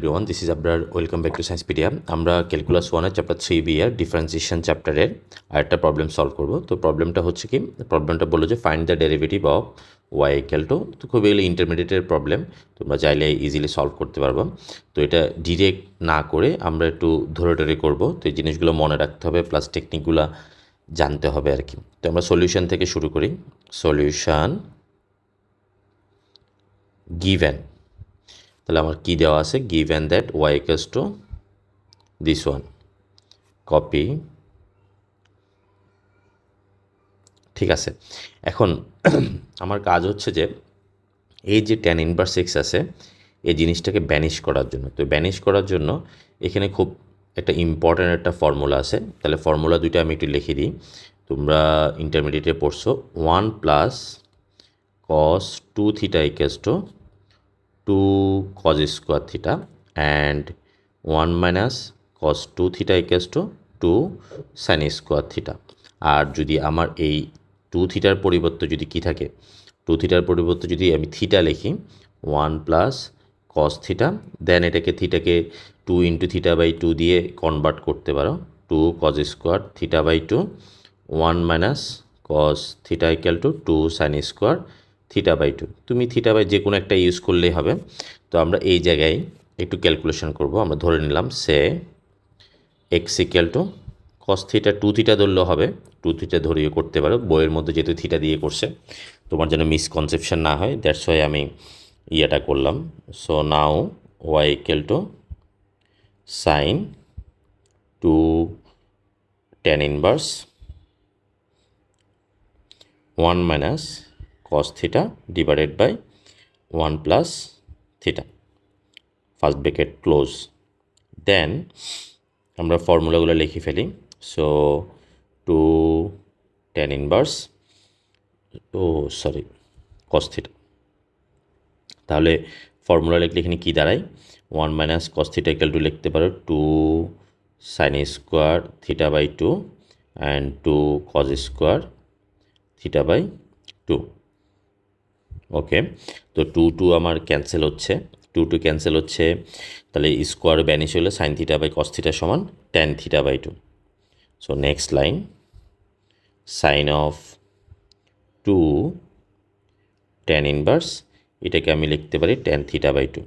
Everyone this is আপনার welcome back to Sciencepedia আমরা calculus ওয়ানের চ্যাপ্টার থ্রি বি এর ডিফারেন্সিয়েশন চ্যাপ্টারের আরেকটা প্রবলেম সলভ করব। তো প্রবলেমটা হচ্ছে কি? প্রবলেমটা বলল যে find the derivative of y equal to তো খুবই এগুলো ইন্টারমিডিয়েটের প্রবলেম তোমরা চাইলে ইজিলি সলভ করতে পারব। তো এটা ডিরেক্ট না করে আমরা একটু ধরে ধরে করব। তো এই জিনিসগুলো মনে রাখতে হবে প্লাস টেকনিকগুলো জানতে হবে আর কি। তো আমরা সলিউশন থেকে শুরু করি। সলিউশন গিভেন তাহলে আমার কি দেওয়া আছে? Given that y equals to this one copy ঠিক আছে। এখন আমার কাজ হচ্ছে যে, এই যে ট্যান ইনভার্স এক্স আছে, এই জিনিসটাকে ব্যানিশ করার জন্য। তো ব্যানিশ করার জন্য এখানে খুব একটা ইম্পর্ট্যান্ট একটা ফর্মুলা আছে। তাহলে ফর্মুলা দুইটা আমি একটু লিখে দিই। তোমরা ইন্টারমিডিয়েটে পড়ছো। One plus cos two theta equals to two cos square theta and one minus cos two theta equals to two sin square theta আর যদি আমার এই টু থিটার পরিবর্তে যদি কি থাকে? টু থিটার পরিবর্তে যদি আমি থিটা লিখি one plus cos theta then এটাকে থিটাকে two into theta by two দিয়ে কনভার্ট করতে পারো। Two cos square theta by two one minus cos theta equal to two sin square theta by two তুমি থিটা বাই যে কোনো একটা use করলেই হবে। তো আমরা এই জায়গায় একটু ক্যালকুলেশন করব। আমরা ধরে নিলাম say x equal to cos theta two theta ধরলেও হবে। টু থিটা ধরিয়ে করতে পারো। বইয়ের মধ্যে যেহেতু থিটা দিয়ে করছে। তোমার যেন মিসকনসেপশন না হয় দ্যাটস ওয়াই আমি ইয়েটা করলাম। So now y equal to sine two tan inverse one minus cos theta divided by 1 plus theta. First bracket close then আমরা ফর্মুলাগুলো লিখে ফেলি। So two tan inverse oh sorry cos theta তাহলে formula লিখলে এখানে কী দাঁড়ায়? One minus cos theta equal to লিখতে পারো two sine square theta by two and two cos square theta by two okay তো টু টু আমার cancel হচ্ছে। টু টু ক্যান্সেল হচ্ছে, তাহলে স্কোয়ার ব্যানিশ হলে sine theta by cos theta সমান tan theta by two so next line sine of two tan inverse এটাকে আমি লিখতে পারি টেন থিটা বাই টু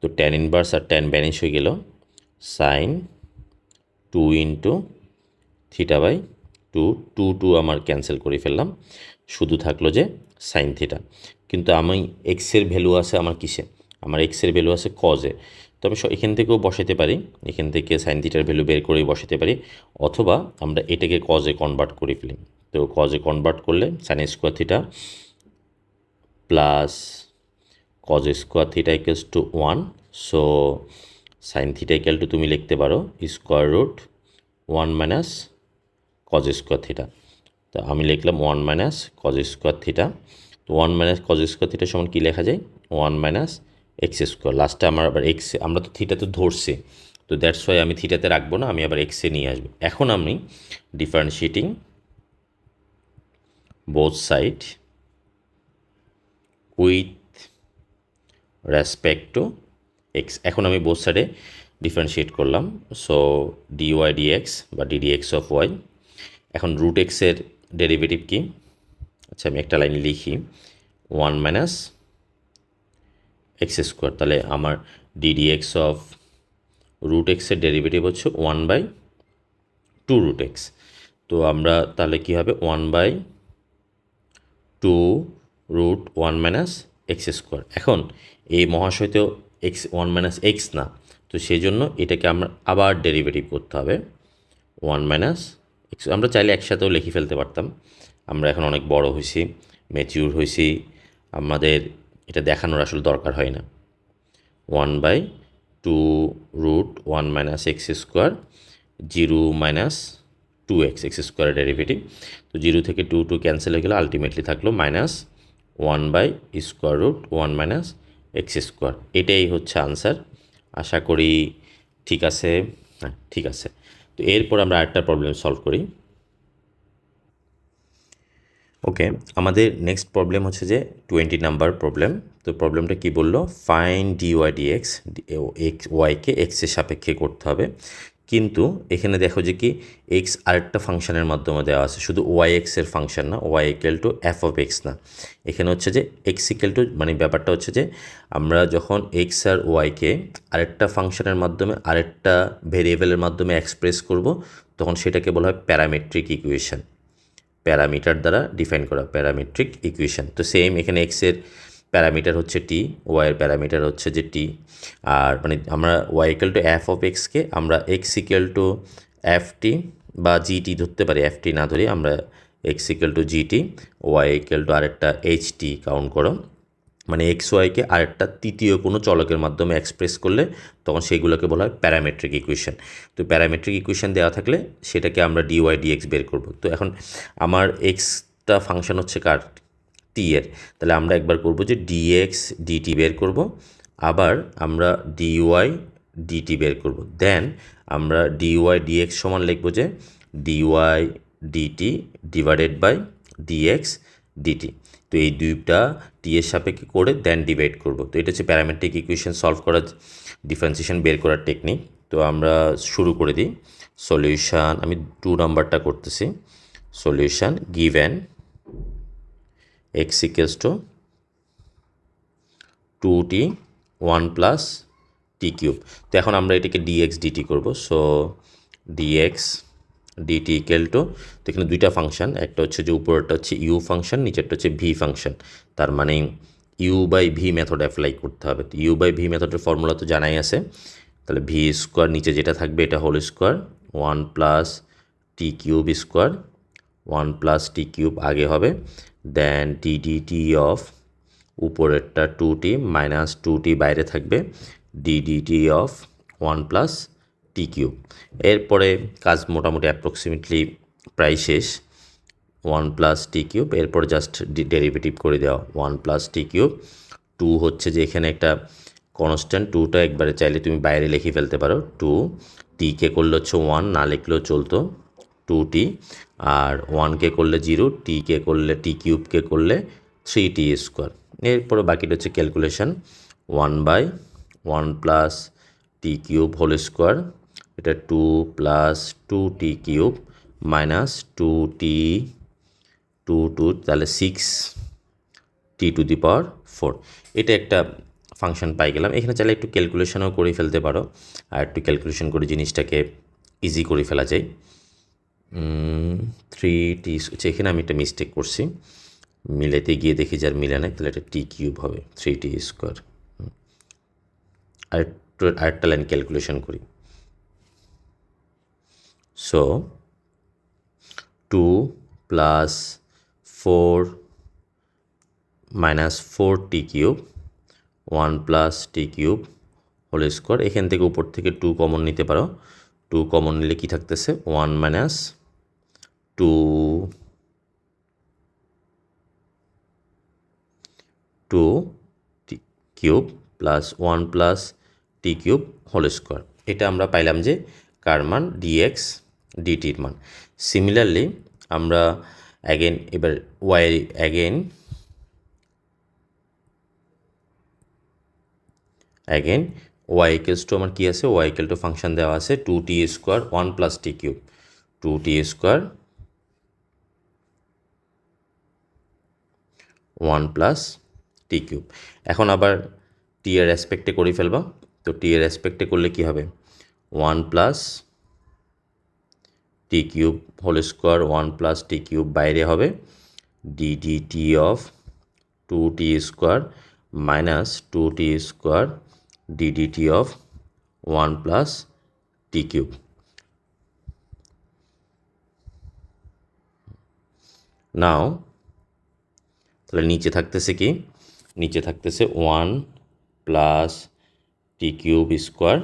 তো টেন ইনভার্স আর টেন ব্যানিশ হয়ে গেল sine two into theta by two two two আমার ক্যান্সেল করে ফেললাম। শুধু থাকল যে সাইন থিটা কিন্তু আমি এক্সের ভ্যালু আছে আমার কিসে? আমার এক্সের ভ্যালু আছে কজে তো তবে এখান থেকেও বসাতে পারি। এখান থেকে সাইন থিটার ভ্যালু বের করেই বসাতে পারি। অথবা আমরা এটাকে কজে কনভার্ট করে ফেলি। তো কজে কনভার্ট করলে sine square theta plus cos square theta equals to one so sine theta equal to তুমি লিখতে পারো square root one minus cos square theta তো আমি লিখলাম one minus cos square theta তো ওয়ান মাইনাস কজ স্কোয়ার থিটার সমান কী লেখা যায়? ওয়ান মাইনাস এক্স স্কোয়ার লাস্টে আমার আবার এক্স আমরা তো থিটা তো ধরছি। তো দ্যাটস ওয়াই আমি থিটাতে রাখব না, আমি আবার এক্সে নিয়ে আসব। এখন আমি differentiating both side with respect to x এখন আমি বোথ সাইডে ডিফারেন্সিয়েট করলাম। সো ডিওয়াই ডিএক্স বা ডিডিএক্স অফ ওয়াই এখন রুট এক্সের ডেরিভেটিভ কি? আচ্ছা আমি একটা লাইন লিখি। One minus x square. তাহলে আমার ডিডি এক্স অফ রুট এক্সের ডেরিভেটিভ হচ্ছে one by two root x. তো আমরা তাহলে কী হবে? One by two root one minus x square. এখন এই মহাশয় তো এক্স, ওয়ান মাইনাস এক্স না। তো সেই জন্য এটাকে আমরা আবার ডেরিভেটিভ করতে হবে। ওয়ান মাইনাস আমরা চাইলে একসাথেও লিখে ফেলতে পারতাম। আমরা এখন অনেক বড় হয়েছি ম্যাচিউর হয়েছি, আমাদের এটা দেখানোর আসলে দরকার হয় না। One by two root one minus x square zero minus two x x স্কোয়ারের ডেরিভেটিভ তো জিরো থেকে টু টু ক্যান্সেল হয়ে গেলে আলটিমেটলি থাকল minus one by square root one minus x square এটাই হচ্ছে আনসার আশা করি ঠিক আছে। হ্যাঁ ঠিক আছে। তো এরপর আমরা আরেকটা প্রবলেম সলভ করি। ওকে আমাদের নেক্সট প্রবলেম হচ্ছে যে টোয়েন্টি নাম্বার প্রবলেম তো প্রবলেমটা কি বলল? Find dy d x x ওয়াইকে এক্সের সাপেক্ষে করতে হবে। কিন্তু এখানে দেখো যে কি এক্স আরেকটা ফাংশনের মাধ্যমে দেওয়া আছে, শুধু ওয়াই এক্সের ফাংশন না y equal to f of x না। এখানে হচ্ছে যে এক্স ইকুয়াল টু মানে ব্যাপারটা হচ্ছে যে আমরা যখন এক্স আর ওয়াইকে আরেকটা ফাংশনের মাধ্যমে, আরেকটা ভেরিয়েবলের মাধ্যমে এক্সপ্রেস করব, তখন সেটাকে বলা হয় প্যারামেট্রিক ইকুয়েশন প্যারামিটার দ্বারা ডিফাইন করা, প্যারামেট্রিক ইকুয়েশন তো সেম এখানে এক্সের প্যারামিটার হচ্ছে টি ওয়াইয়ের প্যারামিটার হচ্ছে যে টি আর মানে আমরা y equal to f of এক্সকে আমরা x equal to f t বা জিটি ধরতে পারি এফ টি না ধরি আমরা x equal to gt y equal to আরেকটা এইচ টি কাউন্ট করো। মানে এক্স ওয়াইকে আরেকটা তৃতীয় কোনো চলকের মাধ্যমে এক্সপ্রেস করলে তখন সেগুলোকে বলা হয় প্যারামেট্রিক ইকুয়েশন তো প্যারামেট্রিক ইকুয়েশন দেওয়া থাকলে সেটাকে আমরা ডিওয়াই ডিএক্স বের করব। তো এখন আমার এক্সটা ফাংশন হচ্ছে কার? টি এর। তাহলে আমরা একবার করব যে ডিএক্স ডিটি বের করব, আবার আমরা ডিওয়াই ডিটি বের করব। দেন আমরা ডিওয়াই ডিএক্স সমান লিখব যে dy dt divided by dx dt তো এই দুইটা টি এর সাপেক্ষে করে দেন ডিভাইড করব। তো এটা হচ্ছে প্যারামেট্রিক ইকুয়েশন সলভ করার ডিফারেন্সিয়েশন বের করার টেকনিক তো আমরা শুরু করে দিই। সলিউশান আমি টু নাম্বারটা করতেছি। Solution given x equals to two t one plus t cube তো এখন আমরা এটাকে ডিএক্স ডিটি করব। So dx dt equal to তো এখানে দুইটা ফাংশন একটা হচ্ছে যে উপরেরটা হচ্ছে ইউ ফাংশন নিচেরটা হচ্ছে ভি ফাংশন তার মানে u by v method apply করতে হবে। তো ইউ বাই ভি মেথডের ফর্মুলা তো জানাই আছে। তাহলে ভি স্কোয়ার নিচে যেটা থাকবে, এটা whole square one plus t cube square one plus t cube আগে হবে। দেন ডিডিটি অফ উপরেরটা two t minus two t বাইরে থাকবে। Ddt of one plus t cube এরপরে কাজ মোটামুটি অ্যাপ্রক্সিমেটলি প্রায় শেষ। ওয়ান প্লাস টি কিউব এরপর জাস্ট ডেরিভেটিভ করে দেওয়া। One plus t cube two হচ্ছে যে এখানে একটা কনস্ট্যান্ট টুটা একবারে চাইলে তুমি বাইরে লিখে ফেলতে পারো। টু টিকে করলে হচ্ছে ওয়ান না লিখলেও চলতো। টু টি আর ওয়ানকে করলে জিরো টিকে করলে টি কিউবকে করলে থ্রি টি স্কোয়ার এরপরে বাকিটা হচ্ছে calculation one by one plus t cube whole square এটা two plus two t cube minus two t two two তাহলে six t two the power four এটা একটা ফাংশন পাই গেলাম। এখানে চাইলে একটু ক্যালকুলেশনও করে ফেলতে পারো, আর একটু ক্যালকুলেশন করে জিনিসটাকে ইজি করে ফেলা যায়। থ্রি টি এখানে আমি একটা মিস্টেক করছি। মিলাতে গিয়ে দেখি যার মিলে নাই, তাহলে এটা টি কিউব হবে থ্রি টি স্কোয়ার আর একটু আরেকটা লাইন ক্যালকুলেশন করি। So two plus four minus four t cube one plus t cube whole square এখান থেকে উপর থেকে টু কমন নিতে পারো। টু কমন নিলে কী থাকতেছে? One minus two two t cube plus one plus t cube whole square এটা আমরা পাইলাম যে কার মান? ডিএক্স ডিটির মান। সিমিলারলি আমরা অ্যাগেন এবার y again again y equals to আমার কী আছে? ওয়াই ইকেল টু ফাংশন দেওয়া আছে two t square one plus t cube two t square one plus t cube. এখন আবার টি এর রেসপেক্টে করে ফেলবা। তো টি এর রেসপেক্টে করলে কি হবে? One plus t cube whole square one plus t cube বাইরে হবে। D d t of two t square minus two t square d d t of one plus t cube. Now তাহলে নিচে থাকতেছে কি? নিচে থাকতেছে one plus t cube square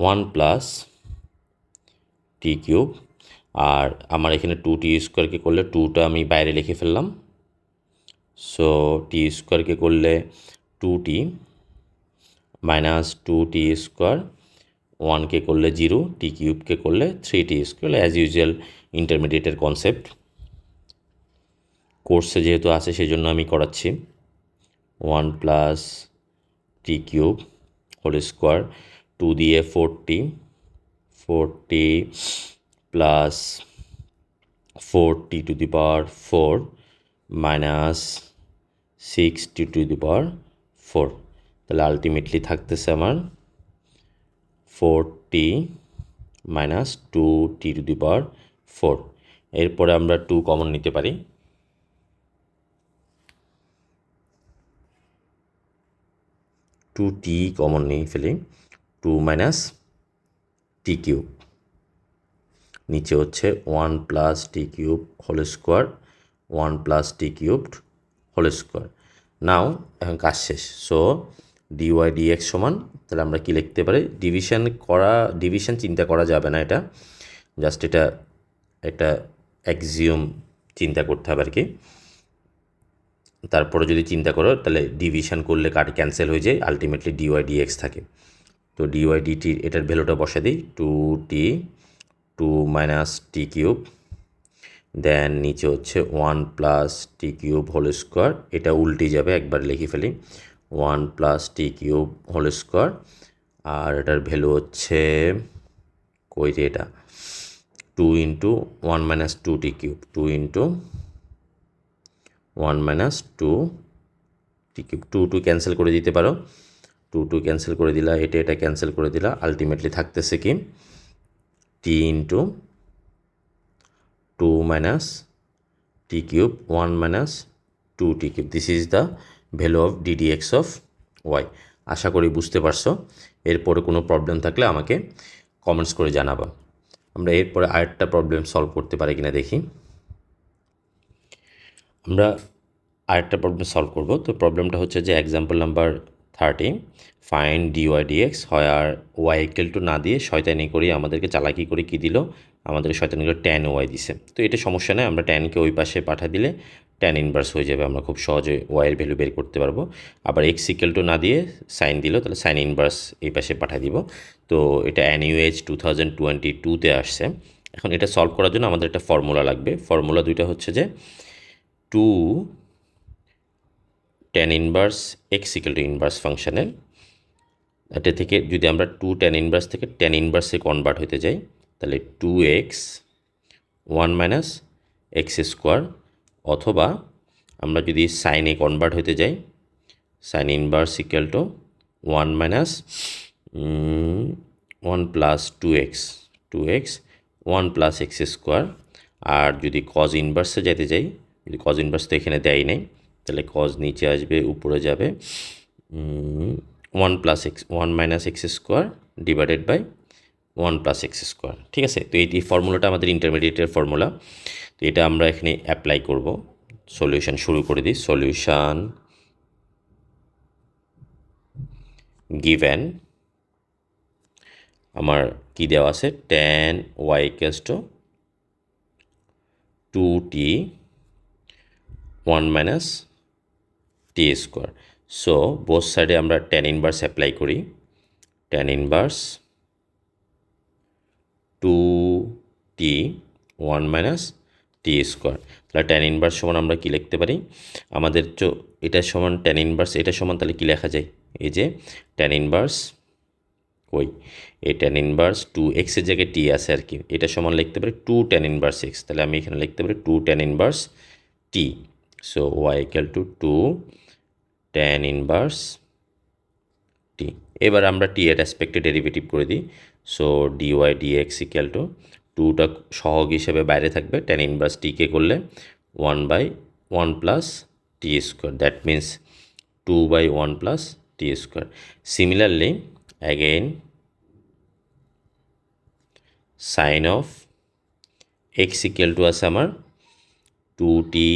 one plus t cube আর আমার এখানে টু টি স্কোয়ারকে করলে টুটা আমি বাইরে লিখে ফেললাম। সো টি স্কোয়ারকে করলে two t minus two t square ওয়ানকে করলে জিরো টি কিউবকে করলে three t square as usual ইন্টারমিডিয়েটের concept কোর্সে যেহেতু আছে সেই জন্য আমি করাচ্ছি। One plus t cube whole square two দিয়ে forty forty plus four t two the power four minus six t two the power four. তাহলে আলটিমেটলি থাকতেছে আমার four t minus two t two the power four. এরপরে আমরা two common নিতে পারি। Two টি common নিয়ে ফেলি, টু মাইনাস টি কিউব। নিচে হচ্ছে one plus t cube whole square, one plus t cubed whole square. Now, এখন কাজ শেষ। সো ডিওয়াই ডিএক্স সমান, তাহলে আমরা কি লিখতে পারি? ডিভিশন করা, ডিভিশন চিন্তা করা যাবে না এটা। জাস্ট এটা, একটা অ্যাক্সিওম চিন্তা করতে হবে আর কি। তারপরে যদি চিন্তা করো, তাহলে ডিভিশন করলে কাট ক্যান্সেল হয়ে যায় আলটিমেটলি ডিওয়াই ডিএক্স থাকে। তো ডিওয়াই ডিটি এটার ভ্যালুটা বসে দিই two t two minus t cube then নিচে হচ্ছে one plus t cube whole square এটা উল্টে যাবে, একবার লিখে ফেলি one plus t cube whole square আর এটার ভ্যালু হচ্ছে, কই যে এটা? Two into one minus two t cube two into one minus two, t two cancel করে দিতে পারো। টু টু ক্যান্সেল করে দিলা, এটা এটা ক্যান্সেল করে দিলা, আলটিমেটলি থাকতেছে কি? T into two minus t cube, one minus two t cube. This is the value of ddx of y আশা করি বুঝতে পারছ। এরপরে কোনো প্রবলেম থাকলে আমাকে কমেন্টস করে জানাবা। আমরা এরপরে আরেকটা প্রবলেম সলভ করতে পারি কিনা দেখি। আমরা আরেকটা প্রবলেম সলভ করব। তো প্রবলেমটা হচ্ছে যে example number thirty find dy dx হয় আর ওয়াই ইকুয়াল টু না দিয়ে শয়তানি করে, আমাদেরকে চালাকি করে কী দিল? আমাদের শয়তানি করে ট্যান ওয়াই দিছে। তো এটা সমস্যা নেই, আমরা ট্যানকে ওই পাশে পাঠা দিলে ট্যান ইনভার্স হয়ে যাবে, আমরা খুব সহজে ওয়াইয়ের ভ্যালু বের করতে পারব। আবার এক্স ইকুয়াল টু না দিয়ে সাইন দিল, তাহলে সাইন ইনভার্স এই পাশে পাঠা দিব। তো এটা অ্যানিউএজ টু থাউজেন্ড টোয়েন্টি টুতে আসছে। এখন এটা সলভ করার জন্য আমাদের একটা ফর্মুলা লাগবে। ফর্মুলা দুইটা হচ্ছে যে two tan inverse x equal to inverse ফাংশনের এটা থেকে যদি আমরা টু টেন ইনভার্স থেকে টেন ইনভার্সে কনভার্ট হতে যাই, তাহলে two x one minus x square অথবা আমরা যদি সাইনে কনভার্ট হতে যাই sine inverse equal to one minus one plus two x two x one plus x square আর যদি কজ ইনভার্সে যেতে যাই যদি কজ ইনভার্স তো এখানে দেয় নেই। তাহলে কজ নিচে আসবে, উপরে যাবে one plus x one minus x square divided by one plus x square ঠিক আছে? তো এই ফর্মুলাটা আমাদের ইন্টারমিডিয়েটের ফর্মুলা তো এটা আমরা এখানে অ্যাপ্লাই করব। সলিউশন শুরু করে দিই। সলিউশন গিভেন আমার কি দেওয়া আছে? Tan y equals to two t one minus t square so both সাইডে আমরা টেন ইনভার্স অ্যাপ্লাই করি। Tan inverse two t one minus t square তাহলে টেন ইনভার্স সমান আমরা কী লিখতে পারি? আমাদের তো এটার সমান টেন ইনভার্স এটা সমান তাহলে কী লেখা যায়? এই যে টেন ইনভার্স ওই, এই টেন ইনভার্স টু এক্সের জায়গায় টি আছে আর কি। এটা সমান লিখতে পারি টু টেন ইনভার্স এক্স তাহলে আমি এখানে লিখতে পারি two tan inverse t so y equal to two tan inverse t এবার আমরা টি এর অ্যাসপেক্টে ডেরিভেটিভ করে দিই। So dy dx equal to টুটা সহগ হিসেবে বাইরে থাকবে টেন ইনভার্স টিকে করলে one by one plus t square that means two by one plus t square similarly again sine of x equal to আছে আমার two t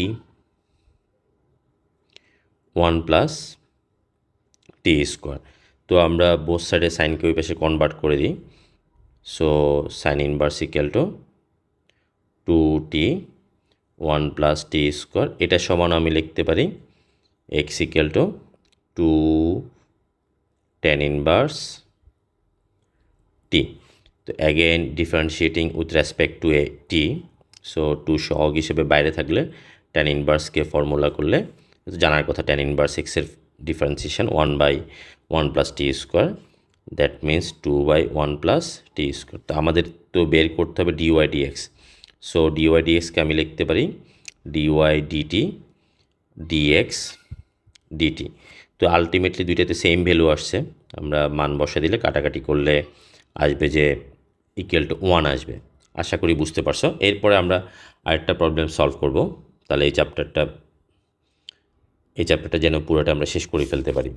one plus t square. তো আমরা বোথ সাইডে সাইনকে ওই পাশে কনভার্ট করে দিই। So sine inverse equal to two t one plus t square. এটা সমান আমি লিখতে পারি x equal to two tan inverse t তো again differentiating with respect to a t so two সহগ হিসেবে বাইরে থাকলে টেন ইনভার্সকে ফর্মুলা করলে জানার কথা টেন ইনভার্স এক্সের differentiation one by one plus t square that means two by one plus t square তো আমাদের তো বের করতে হবে ডিওয়াই ডিএক্স সো ডিওয়াই ডিএক্সকে আমি লিখতে পারি ডিওয়াই ডিটি ডিএক্স ডিটি তো আলটিমেটলি দুইটাতে সেম ভ্যালু আসছে। আমরা মান বসা দিলে কাটাকাটি করলে আসবে যে ইকুয়াল টু ওয়ান আসবে। আশা করি বুঝতে পারছ। এরপরে আমরা আরেকটা প্রবলেম সলভ করব। তাহলে এই চ্যাপ্টারটা এই চ্যাপ্টারটা যেন পুরোটা আমরা শেষ করে ফেলতে পারি।